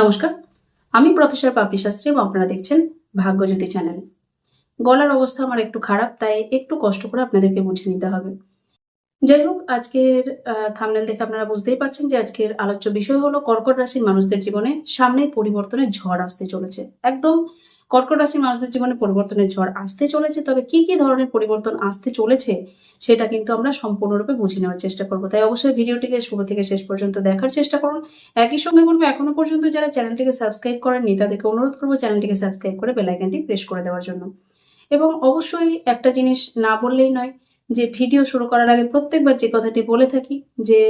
নমস্কার, আমি প্রফেসর পাপড়ি শাস্ত্রী এবং আপনারা দেখছেন ভাগ্যজ্যোতি চ্যানেল। গলার অবস্থা আমার একটু খারাপ, তাই একটু কষ্ট করে আপনাদেরকে বুঝে নিতে হবে। যাই হোক, আজকের থামনেল দেখে আপনারা বুঝতেই পারছেন যে আজকের আলোচ্য বিষয় হলো কর্কট রাশির মানুষদের জীবনে সামনে পরিবর্তনের ঝড় আসতে চলেছে। একদম কর্কট রাশির মানুষদের জীবনে পরিবর্তনের ঝড় আসতে চলেছে, তবে কি কি ধরনের পরিবর্তন আসতে চলেছে সেটা কিন্তু আমরা সম্পূর্ণরূপে বুঝে নেওয়ার চেষ্টা করব। তাই অবশ্যই ভিডিওটিকে শুরু থেকে শেষ পর্যন্ত দেখার চেষ্টা করুন। একই সঙ্গে বলব, এখনও পর্যন্ত যারা চ্যানেলটিকে সাবস্ক্রাইব করেননি, তাদেরকে অনুরোধ করব চ্যানেলটিকে সাবস্ক্রাইব করে বেলাইকানটি প্রেস করে দেওয়ার জন্য। এবং অবশ্যই একটা জিনিস না বললেই নয়, যে ভিডিও শুরু করার আগে প্রত্যেকবার যে কথাটি বলে থাকি, যে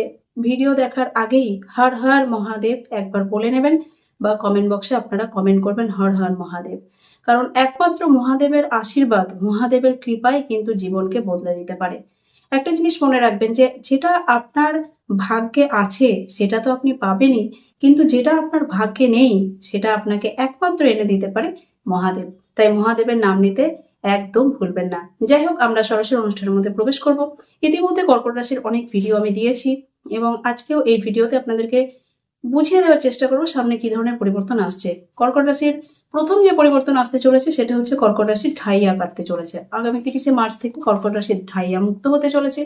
ভিডিও দেখার আগেই হর হর মহাদেব একবার বলে নেবেন। বা কমেন্ট বক্সে আপনারা কমেন্ট করবেন হর হর মহাদেব। কারণ একমাত্র মহাদেবের আশীর্বাদ মহাদেবের কৃপায় কিন্তু জীবনকে বদলে দিতে পারে। একটা জিনিস মনে রাখবেন যে, যেটা আপনার ভাগ্যে আছে, সেটা তো আপনি পাবেনই, কিন্তু যেটা আপনার ভাগ্যে নেই, সেটা আপনাকে একমাত্র এনে দিতে পারে মহাদেব। তাই মহাদেবের নাম নিতে একদম ভুলবেন না। যাই হোক, আমরা সরাসরি অনুষ্ঠানের মধ্যে প্রবেশ করব। ইতিমধ্যে কর্কট রাশির অনেক ভিডিও আমি দিয়েছি এবং আজকেও এই ভিডিওতে আপনাদেরকে বুঝিয়ে দেওয়ার চেষ্টা করব সামনে কি ধরনের পরিবর্তন আসছে। কর্কট রাশির প্রথম যে পরিবর্তন আসতে চলেছে সেটা হচ্ছে কর্কট রাশির ঢাইয়া কাটতে চলেছে। আগামী তিরিশে মার্চ থেকে কর্কট রাশির ঢাইয়া মুক্ত হতে চলেছে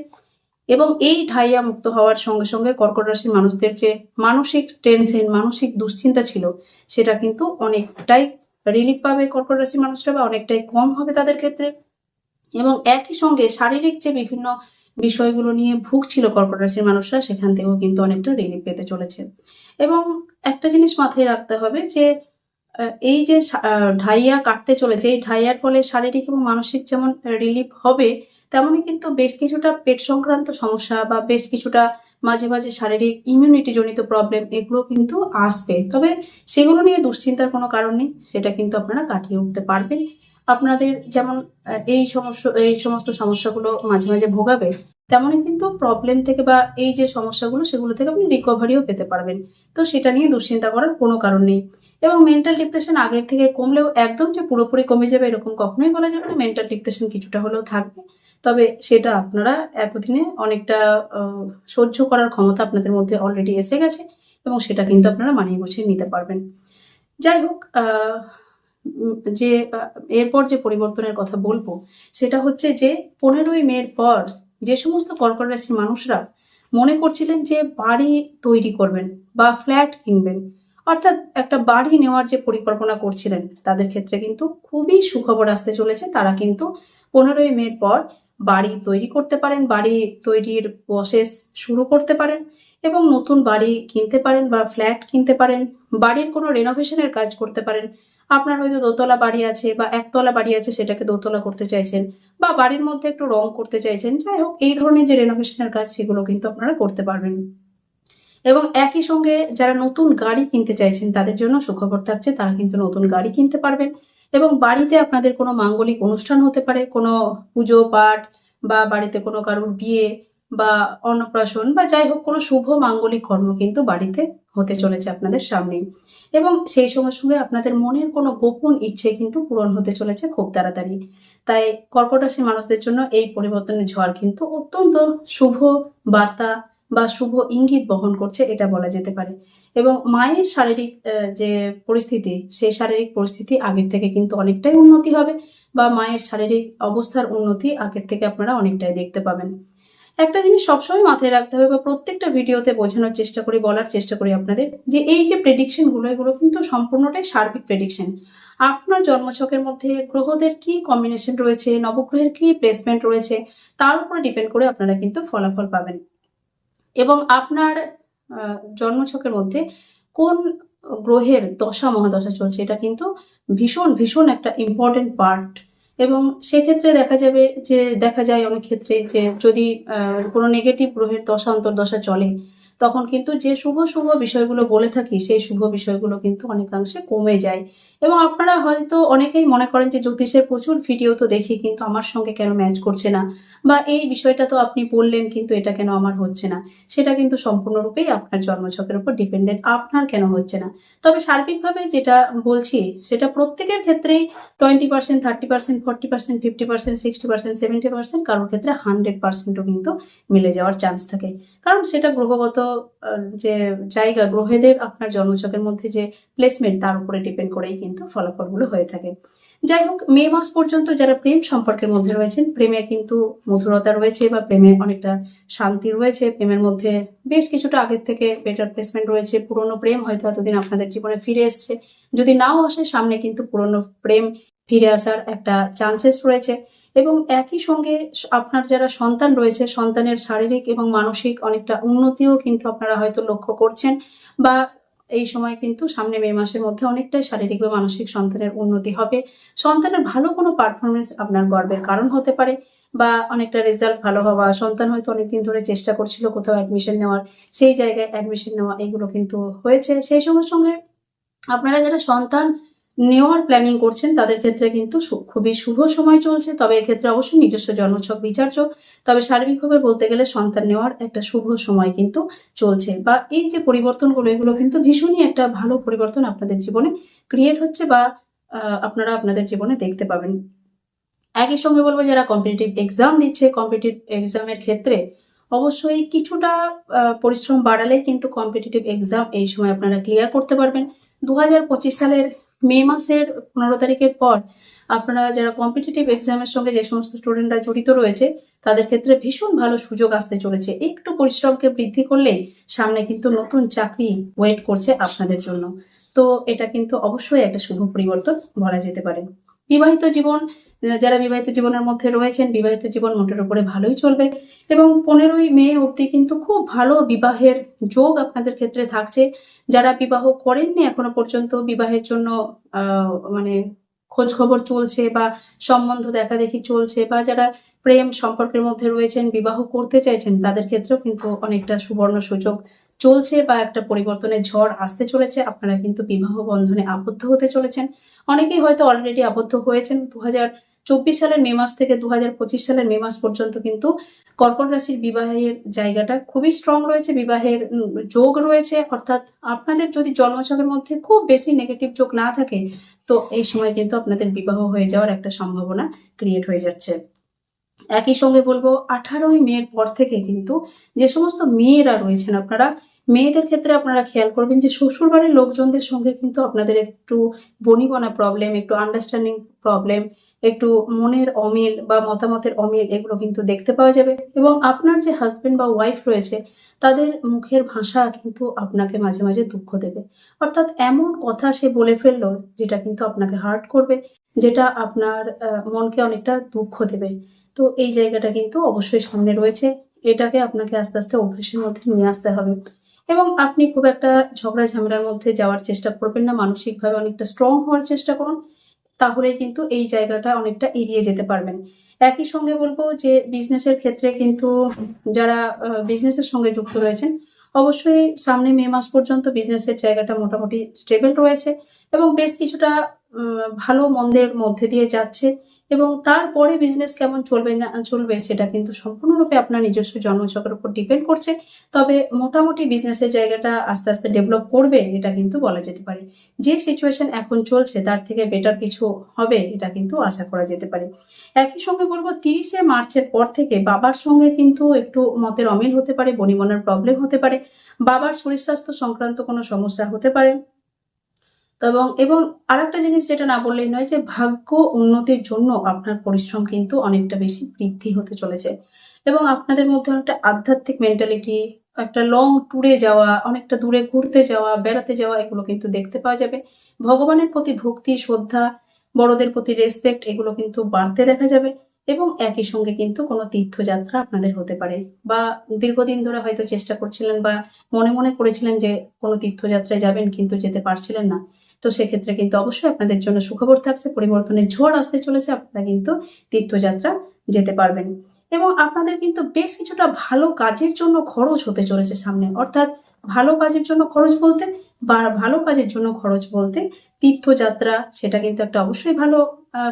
এবং এই ঢাইয়া মুক্ত হওয়ার সঙ্গে সঙ্গে কর্কট রাশির মানুষদের যে মানসিক টেনশন মানসিক দুশ্চিন্তা ছিল, সেটা কিন্তু অনেকটাই রিলিফ পাবে কর্কট রাশির মানুষরা বা অনেকটাই কম হবে তাদের ক্ষেত্রে। এবং একই সঙ্গে শারীরিক যে বিভিন্ন বিষয়গুলো নিয়ে ভুগছিল কর্কট রাশির মানুষরা, সেখান থেকেও কিন্তু অনেকটা রিলিফ পেতে চলেছে। এবং একটা জিনিস মাথায় রাখতে হবে যে এই যে ঢাইয়া কাটতে চলেছে, এই ঢাইয়ার ফলে শারীরিক এবং মানসিক যেমন রিলিফ হবে তেমনই কিন্তু বেশ কিছুটা পেট সংক্রান্ত সমস্যা বা বেশ কিছুটা মাঝে মাঝে শারীরিক ইমিউনিটি জনিত প্রবলেম এগুলো কিন্তু আসবে। তবে সেগুলো নিয়ে দুশ্চিন্তার কোনো কারণ নেই, সেটা কিন্তু আপনারা কাটিয়ে উঠতে পারবেন। আপনাদের যেমন এই সমস্যা, এই সমস্ত সমস্যাগুলো মাঝে মাঝে ভোগাবে তেমনই কিন্তু প্রবলেম থেকে বা এই যে সমস্যাগুলো, সেগুলো থেকে আপনি রিকভারিও পেতে পারবেন। তো সেটা নিয়ে দুশ্চিন্তা করার কোনো কারণ নেই। এবং মেন্টাল ডিপ্রেশন আগের থেকে কমলেও একদম যে পুরোপুরি কমে যাবে এরকম কখনোই বলা যাবে না মেন্টাল ডিপ্রেশন কিছুটা হলেও থাকবে। তবে সেটা আপনারা এতদিনে অনেকটা সহ্য করার ক্ষমতা আপনাদের মধ্যে অলরেডি এসে গেছে এবং সেটা কিন্তু আপনারা মানিয়ে গুছিয়ে নিতে পারবেন। যাই হোক যে এরপর যে পরিবর্তনের কথা বলব, সেটা হচ্ছে যে পনেরোই মের পর যে সমস্ত কর্কট রাশির মানুষরা মনে করছিলেন যে বাড়ি তৈরি করবেন বা ফ্ল্যাট কিনবেন, অর্থাৎ একটা বাড়ি নেওয়ার যে পরিকল্পনা করছিলেন, তাদের ক্ষেত্রে কিন্তু খুবই সুখবর আসতে চলেছে। তারা কিন্তু পনেরোই মের পর বাড়ি তৈরি করতে পারেন, বাড়ি তৈরির প্রসেস শুরু করতে পারেন এবং নতুন বাড়ি কিনতে পারেন বা ফ্ল্যাট কিনতে পারেন, বাড়ির কোনো রেনোভেশনের কাজ করতে পারেন। আপনার হয়তো দোতলা বাড়ি আছে বা একতলা বাড়ি আছে সেটাকে দোতলা করতে চাইছেন বা বাড়ির মধ্যে একটু রং করতে চাইছেন, যাই হোক, এই ধরনের যে রেনোভেশনের কাজ সেগুলো কিন্তু আপনারা করতে পারবেন। এবং একই সঙ্গে যারা নতুন গাড়ি কিনতে চাইছেন, তাদের জন্য সুখবর থাকছে, তারা কিন্তু নতুন গাড়ি কিনতে পারবেন এবং বাড়িতে আপনাদের কোনো মাঙ্গলিক অনুষ্ঠান হতে পারে, কোনো পুজো, পাঠ বা বাড়িতে কোনো কারোর বিয়ে বা অন্নপ্রাশন বা যাই হোক, কোনো শুভ মাঙ্গলিক কর্ম কিন্তু বাড়িতে হতে চলেছে আপনাদের সামনেই এবং সেই সঙ্গে সঙ্গে আপনাদের মনের কোনো গোপন ইচ্ছে কিন্তু পূরণ হতে চলেছে খুব তাড়াতাড়ি। তাই কর্কট রাশির মানুষদের জন্য এই পরিবর্তনের ঝড় কিন্তু অত্যন্ত শুভ বার্তা বা শুভ ইঙ্গিত বহন করছে এটা বলা যেতে পারে। এবং মায়ের শারীরিক যে পরিস্থিতি, সেই শারীরিক পরিস্থিতি আগের থেকে কিন্তু অনেকটাই উন্নতি হবে বা মায়ের শারীরিক অবস্থার উন্নতি আগের থেকে আপনারা অনেকটাই দেখতে পাবেন। একটা জিনিস সবসময় মাথায় রাখতে হবে বা প্রত্যেকটা ভিডিওতে বোঝানোর চেষ্টা করি, বলার চেষ্টা করি আপনাদের, যে এই যে প্রেডিকশনগুলো এগুলো কিন্তু সম্পূর্ণটাই সার্বিক প্রেডিকশন আপনার জন্মছকের মধ্যে গ্রহদের কি কম্বিনেশন রয়েছে, নবগ্রহের কি প্লেসমেন্ট রয়েছে, তার উপরে ডিপেন্ড করে আপনারা কিন্তু ফলাফল পাবেন। এবং আপনার জন্মছকের মধ্যে কোন গ্রহের দশা, মহাদশা চলছে, এটা কিন্তু ভীষণ ভীষণ একটা ইম্পর্টেন্ট পার্ট এবং সেক্ষেত্রে দেখা যাবে যে, দেখা যায় অনেক ক্ষেত্রে যে, যদি কোনো নেগেটিভ গ্রহের দশা, অন্তর্দশা চলে তখন কিন্তু যে শুভ শুভ বিষয়গুলো বলে থাকি, সেই শুভ বিষয়গুলো কিন্তু অনেকাংশে কমে যায়। এবং আপনারা হয়তো অনেকেই মনে করেন যে জ্যোতিষের প্রচুর ভিডিও তো দেখি, কিন্তু আমার সঙ্গে কেন ম্যাচ করছে না? বা এই বিষয়টা তো আপনি বললেন, কিন্তু এটা কেন আমার হচ্ছে না? সেটা কিন্তু সম্পূর্ণরূপেই আপনার জন্মছকের উপর ডিপেন্ডেন্ট আপনার কেন হচ্ছে না? তবে সার্বিকভাবে যেটা বলছি, সেটা প্রত্যেকের ক্ষেত্রেই twenty percent thirty percent forty percent fifty percent sixty percent seventy percent কারোর ক্ষেত্রে হান্ড্রেড পার্সেন্টও কিন্তু মিলে যাওয়ার চান্স থাকে। কারণ সেটা গ্রহগত যে জায়গা গ্রহেদের আপনার জন্মছকের মধ্যে যে প্লেসমেন্ট তার উপরে ডিপেন্ড করেই কিন্তু ফলাফলগুলো হয়ে থাকে। যাই হোক, মে মাস পর্যন্ত যারা প্রেম সম্পর্কের মধ্যে রয়েছেন, প্রেমে কিন্তু মধুরতা রয়েছে বা প্রেমে অনেকটা শান্তি রয়েছে। প্রেমের মধ্যে বেশ কিছুটা আগের থেকে বেটার প্লেসমেন্ট রয়েছে। পুরনো প্রেম হয়তো এতদিন আপনাদের জীবনে ফিরে এসছে। যদি নাও আসে, সামনে কিন্তু পুরনো প্রেম ফিরে আসার একটা চান্সেস রয়েছে। এবং একই সঙ্গে আপনার যারা সন্তান রয়েছে, সন্তানের শারীরিক এবং মানসিক অনেকটা উন্নতিও কিন্তু আপনারা হয়তো লক্ষ্য করছেন বা এই সময় কিন্তু সামনে মে মাসের মধ্যে অনেকটাই শারীরিক বা মানসিক সন্তানের উন্নতি হবে। সন্তানের ভালো কোনো পারফরমেন্স আপনার গর্বের কারণ হতে পারে বা অনেকটা রেজাল্ট ভালো হওয়া, সন্তান হয়তো অনেকদিন ধরে চেষ্টা করছিল কোথাও অ্যাডমিশন নেওয়ার, সেই জায়গায় অ্যাডমিশন নেওয়া এগুলো কিন্তু হয়েছে। সেই সঙ্গে সঙ্গে আপনারা যারা সন্তান নেওয়ার প্ল্যানিং করছেন, তাদের ক্ষেত্রে কিন্তু খুবই শুভ সময় চলছে। তবে এক্ষেত্রে অবশ্যই নিজস্ব জন্মছক বিচার্য। তবে সার্বিকভাবে বলতে গেলে সন্তান নেওয়ার একটা শুভ সময় কিন্তু চলছে। বা এই যে পরিবর্তনগুলো, এগুলো কিন্তু ভীষণই একটা ভালো পরিবর্তন আপনাদের জীবনে ক্রিয়েট হচ্ছে বা আপনারা আপনাদের জীবনে দেখতে পাবেন। একই সঙ্গে বলব, যারা কম্পিটিটিভ এক্সাম দিচ্ছে কম্পিটিটিভ এক্সামের ক্ষেত্রে অবশ্যই কিছুটা পরিশ্রম বাড়ালে কিন্তু কম্পিটিটিভ এক্সাম এই সময় আপনারা ক্লিয়ার করতে পারবেন। দু হাজার পঁচিশ সালের মে মাসের পনেরো তারিখের পর আপনারা যারা কম্পিটিটিভ এক্সামের সঙ্গে যে সমস্ত স্টুডেন্টরা জড়িত রয়েছে, তাদের ক্ষেত্রে ভীষণ ভালো সুযোগ আসতে চলেছে। একটু পরিশ্রমকে বৃদ্ধি করলে সামনে কিন্তু নতুন চাকরি ওয়েট করছে আপনাদের জন্য। তো এটা কিন্তু অবশ্যই একটা শুভ পরিবর্তন বলা যেতে পারে। বিবাহিত জীবন, যারা বিবাহিত জীবনের মধ্যে রয়েছেন, বিবাহিত জীবন মোটের উপরে ভালোই চলবে। এবং পনেরোই মে অবধি কিন্তু খুব ভালো বিবাহের যোগ আপনাদের ক্ষেত্রে থাকছে। যারা বিবাহ করেননি এখনও পর্যন্ত, বিবাহের জন্য মানে খোঁজ খবর চলছে বা সম্বন্ধ দেখা দেখি চলছে বা যারা প্রেম সম্পর্কের মধ্যে রয়েছেন, বিবাহ করতে চাইছেন, তাদের ক্ষেত্রেও কিন্তু অনেকটা সুবর্ণ সুযোগ চলছে বা একটা পরিবর্তনের ঝড় আসতে চলেছে, আপনারা কিন্তু বিবাহ বন্ধনে আবদ্ধ হতে চলেছেন। অনেকেই হয়তো অলরেডি আবদ্ধ হয়েছেন। দু চব্বিশ সালের মে মাস থেকে দু সালের মে মাস পর্যন্ত কিন্তু কর্কট রাশির বিবাহের জায়গাটা খুবই স্ট্রং রয়েছে, বিবাহের যোগ রয়েছে। অর্থাৎ আপনাদের যদি জন্মছকের মধ্যে খুব বেশি নেগেটিভ যোগ না থাকে, তো এই সময় কিন্তু আপনাদের বিবাহ হয়ে যাওয়ার একটা সম্ভাবনা ক্রিয়েট হয়ে যাচ্ছে। একই সঙ্গে বলব, আঠারোই মেয়ের পর থেকে কিন্তু যে সমস্ত মেয়েরা রয়েছেন আপনারা, মেয়েদের ক্ষেত্রে আপনারা খেয়াল করবেন যে শ্বশুরবাড়ির লোকজনদের সঙ্গে কিন্তু আপনাদের একটু বনিবনা প্রবলেম একটু আন্ডারস্ট্যান্ডিং প্রবলেম একটু মনের অমিল বা মতামতের অমিল এগুলো কিন্তু দেখতে পাওয়া যাবে। এবং আপনার যে হাজবেন্ড বা ওয়াইফ রয়েছে, তাদের মুখের ভাষা কিন্তু আপনাকে মাঝে মাঝে দুঃখ দেবে। অর্থাৎ এমন কথা সে বলে ফেলল যেটা কিন্তু আপনাকে হার্ট করবে, যেটা আপনার মনকে অনেকটা দুঃখ দেবে। তো এই জায়গাটা কিন্তু অবশ্যই সামনে রয়েছে। এটাকে আপনাকে আস্তে আস্তে অভ্যেসের মধ্যে নিয়ে আসতে হবে। এবং আপনি খুব একটা ঝগড়া ঝামেলার মধ্যে যাওয়ার চেষ্টা করবেন না, মানসিকভাবে অনেকটা স্ট্রং হওয়ার চেষ্টা করুন তাহলে কিন্তু এই জায়গাটা অনেকটা এড়িয়ে যেতে পারবেন। একই সঙ্গে বলব যে বিজনেসের ক্ষেত্রে কিন্তু যারা বিজনেসের সঙ্গে যুক্ত রয়েছেন, অবশ্যই সামনে মে মাস পর্যন্ত বিজনেসের জায়গাটা মোটামুটি স্টেবল রয়েছে এবং বেশ কিছুটা ভালো মন্দের মধ্যে দিয়ে যাচ্ছে এবং তারপরে বিজনেস কেমন চলবে না, চলবে সেটা কিন্তু সম্পূর্ণরূপে আপনার নিজস্ব জন্মছকের উপর ডিপেন্ড করছে। তবে মোটামুটি বিজনেসের জায়গাটা আস্তে আস্তে ডেভেলপ করবে এটা কিন্তু বলা যেতে পারে। যে সিচুয়েশন এখন চলছে তার থেকে বেটার কিছু হবে এটা কিন্তু আশা করা যেতে পারে। একই সঙ্গে বলব, তিরিশে মার্চের পর থেকে বাবার সঙ্গে কিন্তু একটু মতের অমিল হতে পারে বনিমনের প্রবলেম হতে পারে। বাবার শরীর স্বাস্থ্য সংক্রান্ত কোনো সমস্যা হতে পারে। এবং এবং আরেকটা জিনিস যেটা না বললেই নয় যে ভাগ্য উন্নতির জন্য আপনার পরিশ্রম কিন্তু অনেকটা বেশি বৃদ্ধি হতে চলেছে। এবং আপনাদের মধ্যে অনেকটা আধ্যাত্মিক মেন্টালিটি একটা লং ট্যুরে যাওয়া, অনেকটা দূরে ঘুরতে যাওয়া, বেড়াতে যাওয়া, এগুলো কিন্তু দেখতে পাওয়া যাবে। ভগবানের প্রতি ভক্তি, শ্রদ্ধা, বড়দের প্রতি রেসপেক্ট এগুলো কিন্তু বাড়তে দেখা যাবে। এবং একই সঙ্গে কিন্তু কোনো তীর্থযাত্রা আপনাদের হতে পারে। বা দীর্ঘদিন ধরে হয়তো চেষ্টা করছিলেন বা মনে মনে করেছিলেন যে কোনো তীর্থযাত্রায় যাবেন কিন্তু যেতে পারছিলেন না। তো সেক্ষেত্রে কিন্তু অবশ্যই আপনাদের জন্য সুখবর থাকছে, পরিবর্তনের ঝড় আসতে চলেছে, আপনারা কিন্তু তীর্থযাত্রা যেতে পারবেন। এবং আপনাদের কিন্তু বেশ কিছুটা ভালো কাজের জন্য খরচ হতে চলেছে সামনে। অর্থাৎ ভালো কাজের জন্য খরচ বলতে বা ভালো কাজের জন্য খরচ বলতে তীর্থযাত্রা সেটা কিন্তু একটা অবশ্যই ভালো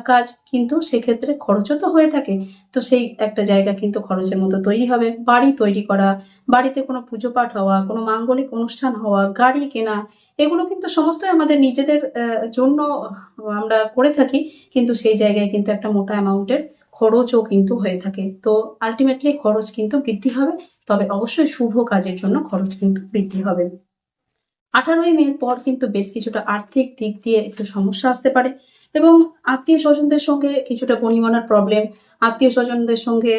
কাজ। কিন্তু সেক্ষেত্রে খরচও তো হয়ে থাকে। তো সেই একটা জায়গা কিন্তু খরচের মতো তৈরি হবে। বাড়ি তৈরি করা, বাড়িতে কোনো পুজো পাঠ হওয়া, কোনো মাঙ্গলিক অনুষ্ঠান হওয়া, গাড়ি কেনা, এগুলো কিন্তু সমস্তই আমাদের নিজেদের জন্য আমরা করে থাকি। কিন্তু সেই জায়গায় কিন্তু একটা মোটা অ্যামাউন্টের খরচও কিন্তু হয়ে থাকে। তো আলটিমেটলি খরচ কিন্তু বৃদ্ধি হবে। তবে অবশ্যই শুভ কাজের জন্য খরচ কিন্তু বৃদ্ধি হবে। আঠারোই মের পর কিন্তু বেশ কিছুটা আর্থিক দিক দিয়ে একটু সমস্যা আসতে পারে এবং আত্মীয় স্বজনদের সঙ্গে কিছুটা বনিমনার প্রবলেম আত্মীয় স্বজনদের সঙ্গে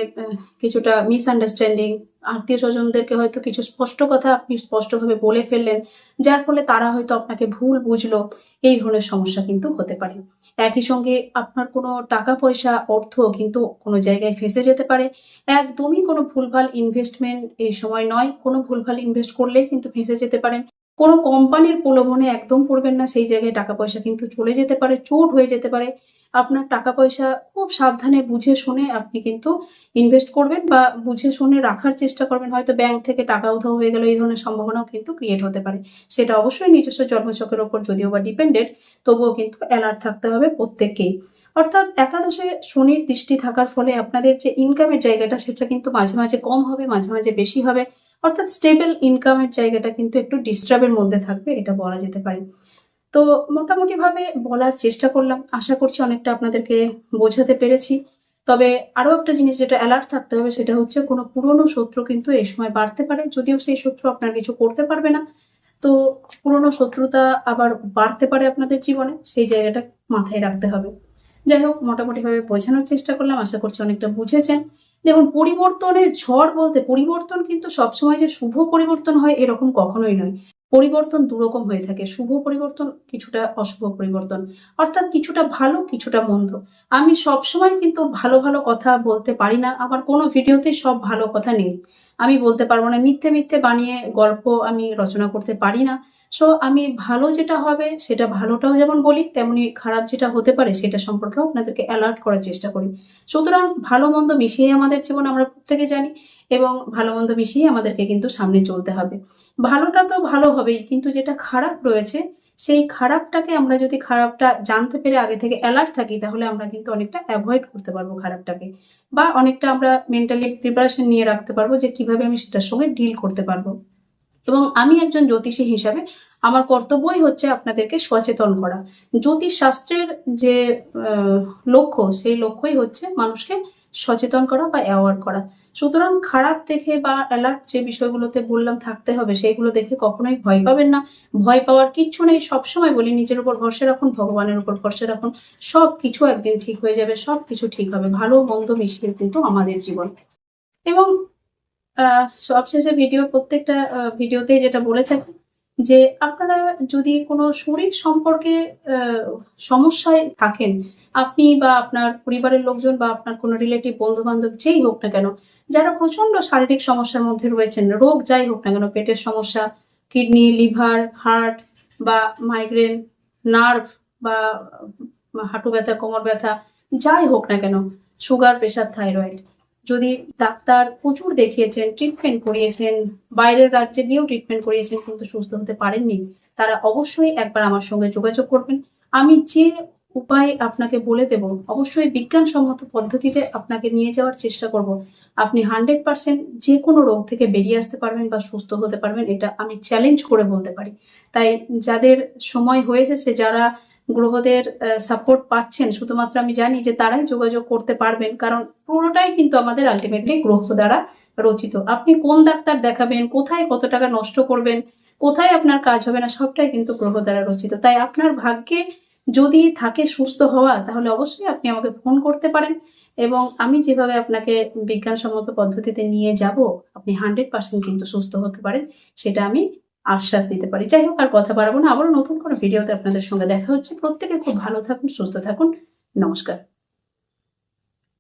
কিছুটা মিসআন্ডারস্ট্যান্ডিং আত্মীয় স্বজনদেরকে হয়তো কিছু স্পষ্ট কথা আপনি স্পষ্টভাবে বলে ফেললেন, যার ফলে তারা হয়তো আপনাকে ভুল বুঝলো, এই ধরনের সমস্যা কিন্তু হতে পারে। একই সঙ্গে আপনার কোনো টাকা পয়সা, অর্থ কিন্তু কোনো জায়গায় ফেসে যেতে পারে। একদমই কোনো ভুলভাল ইনভেস্টমেন্ট এই সময় নয়, কোনো ভুলভাল ইনভেস্ট করলেই কিন্তু ফেসে যেতে পারেন। কোনো কোম্পানির প্রলোভনে একদম পড়বেন না, সেই জায়গায় টাকা পয়সা কিন্তু চলে যেতে পারে, চোট হয়ে যেতে পারে। আপনার টাকা পয়সা খুব সাবধানে বুঝে শুনে আপনি কিন্তু ইনভেস্ট করবেন বা বুঝে শুনে রাখার চেষ্টা করবেন। হয়তো ব্যাংক থেকে টাকা উধাও হয়ে গেল, এই ধরনের সম্ভাবনাও কিন্তু ক্রিয়েট হতে পারে। সেটা অবশ্যই নিজস্ব জন্মচকের ওপর যদিও বা ডিপেন্ডেড তবুও কিন্তু অ্যালার্ট থাকতে হবে প্রত্যেককেই। অর্থাৎ একাদশে শনির দৃষ্টি থাকার ফলে আপনাদের যে ইনকামের জায়গাটা, সেটা কিন্তু মাঝে মাঝে কম হবে, মাঝে মাঝে বেশি হবে। অর্থাৎ স্টেবল ইনকামের জায়গাটা কিন্তু একটু ডিস্টার্বের মধ্যে থাকবে, এটা বলা যেতে পারে। তো মোটামুটি ভাবে বলার চেষ্টা করলাম। আশা করছি অনেকটা আপনাদেরকে বোঝাতে পেরেছি। তবে আরও একটা জিনিস যেটা অ্যালার্ট থাকতে হবে, সেটা হচ্ছে কোনো পুরনো শত্রু কিন্তু এই সময় বাড়তে পারে। যদিও সেই শত্রু আপনার কিছু করতে পারবে না, তো পুরনো শত্রুতা আবার বাড়তে পারে আপনাদের জীবনে, সেই জায়গাটা মাথায় রাখতে হবে। যাই হোক মোটামুটি ভাবে বোঝানোর চেষ্টা করলাম, আশা করছি অনেকটা বুঝেছেন। দেখুন, পরিবর্তনের ঝড় বলতে পরিবর্তন কিন্তু সবসময় যে শুভ পরিবর্তন হয় এরকম কখনোই নয়। পরিবর্তন দুরকম হয়ে থাকে। শুভ পরিবর্তন কিছুটা অশুভ পরিবর্তন। অর্থাৎ কিছুটা ভালো, কিছুটা মন্দ। আমি সবসময় কিন্তু ভালো ভালো কথা বলতে পারি না। আমার কোনো ভিডিওতে সব ভালো কথা নেই। আমি বলতে পারব না, মিথ্যে মিথ্যে বানিয়ে গল্প আমি রচনা করতে পারি না। সো আমি ভালো যেটা হবে, সেটা ভালোটাও যেমন বলি, তেমনি খারাপ যেটা হতে পারে, সেটা সম্পর্কেও আপনাদেরকে অ্যালার্ট করার চেষ্টা করি। সুতরাং ভালো মন্দ মিশিয়ে আমাদের জীবন আমরা প্রত্যেকে জানি, এবং ভালো মন্দ মিশিয়ে আমাদেরকে কিন্তু সামনে চলতে হবে। ভালোটা তো ভালো হবেই, কিন্তু যেটা খারাপ রয়েছে সেই খারাপটাকে আমরা যদি খারাপটা জানতে পেরে আগে থেকে অ্যালার্ট থাকি, তাহলে আমরা কিন্তু অনেকটা অ্যাভয়েড করতে পারব খারাপটাকে। বা অনেকটা আমরা মেন্টালি প্রিপারেশন নিয়ে রাখতে পারব যে কীভাবে আমি সেটার সঙ্গে ডিল করতে পারব। এবং আমি একজন জ্যোতিষী হিসাবে আমার কর্তব্যই হচ্ছে আপনাদেরকে সচেতন করা। জ্যোতিষ শাস্ত্রের যে লক্ষ্য, সেই লক্ষ্যই হচ্ছে মানুষকে সচেতন করা বা অ্যাওয়ার করা। সুতরাং খারাপ দেখে বা অ্যালার্ট যে বিষয়গুলোতে বললাম থাকতে হবে, সেইগুলো দেখে কখনোই ভয় পাবেন না। ভয় পাওয়ার কিচ্ছু নেই, সবসময় বলি, নিজের উপর ভরসা রাখুন, ভগবানের উপর ভরসা রাখুন সব কিছু একদিন ঠিক হয়ে যাবে সব কিছু ঠিক হবে, ভালো মন্দ মিশিয়ে কিন্তু আমাদের জীবন। এবং সবশেষে ভিডিও প্রত্যেকটা আহ, ভিডিওতেই যেটা বলে থাকি যে আপনারা যদি কোনো শরীর সম্পর্কে সমস্যায় থাকেন আপনি বা আপনার পরিবারের লোকজন বা আপনার কোনো রিলেটিভ বন্ধু বান্ধব যেই হোক না কেন যারা প্রচণ্ড শারীরিক সমস্যার মধ্যে রয়েছেন রোগ যাই হোক না কেন পেটের সমস্যা কিডনি লিভার হার্ট বা মাইগ্রেন নার্ভ বা হাঁটু ব্যথা কোমর ব্যথা যাই হোক না কেন সুগার প্রেশার থাইরয়েড যদি ডাক্তার প্রচুর দেখিয়েছেন ট্রিটমেন্ট করিয়েছেন, বাইরের রাজ্যে গিয়েও ট্রিটমেন্ট করিয়েছেন কিন্তু সুস্থ হতে পারেননি, তারা অবশ্যই একবার আমার সঙ্গে যোগাযোগ করবেন। আমি যে উপায় আপনাকে বলে দেব, অবশ্যই বিজ্ঞানসম্মত পদ্ধতিতে আপনাকে নিয়ে যাওয়ার চেষ্টা করব। আপনি হান্ড্রেড পার্সেন্ট যে কোনো রোগ থেকে বেরিয়ে আসতে পারবেন বা সুস্থ হতে পারবেন, এটা আমি চ্যালেঞ্জ করে বলতে পারি। তাই যাদের সময় হয়ে যাচ্ছে যারা গ্রহদের সাপোর্ট পাচ্ছেন। শুধুমাত্র আমি জানি যে তারাই যোগাযোগ করতে পারবেন, কারণ পুরোটাই কিন্তু আমাদের আলটিমেটলি গ্রহ দ্বারা রচিত। আপনি কোন ডাক্তার দেখাবেন, কোথায় কত টাকা নষ্ট করবেন, কোথায় আপনার কাজ হবে না, সবটাই কিন্তু গ্রহ দ্বারা রচিত। তাই আপনার ভাগ্যে যদি থাকে সুস্থ হওয়া, তাহলে অবশ্যই আপনি আমাকে ফোন করতে পারেন এবং আমি যেভাবে আপনাকে বিজ্ঞানসম্মত পদ্ধতিতে নিয়ে যাব, আপনি হান্ড্রেড পার্সেন্ট কিন্তু সুস্থ হতে পারেন, সেটা আমি আশ্বাস দিতে পারি। যাই হোক, আর কথা বাড়াবো না। আবারও নতুন কোনো ভিডিওতে আপনাদের সঙ্গে দেখা হচ্ছে। প্রত্যেকে খুব ভালো থাকুন, সুস্থ থাকুন। নমস্কার।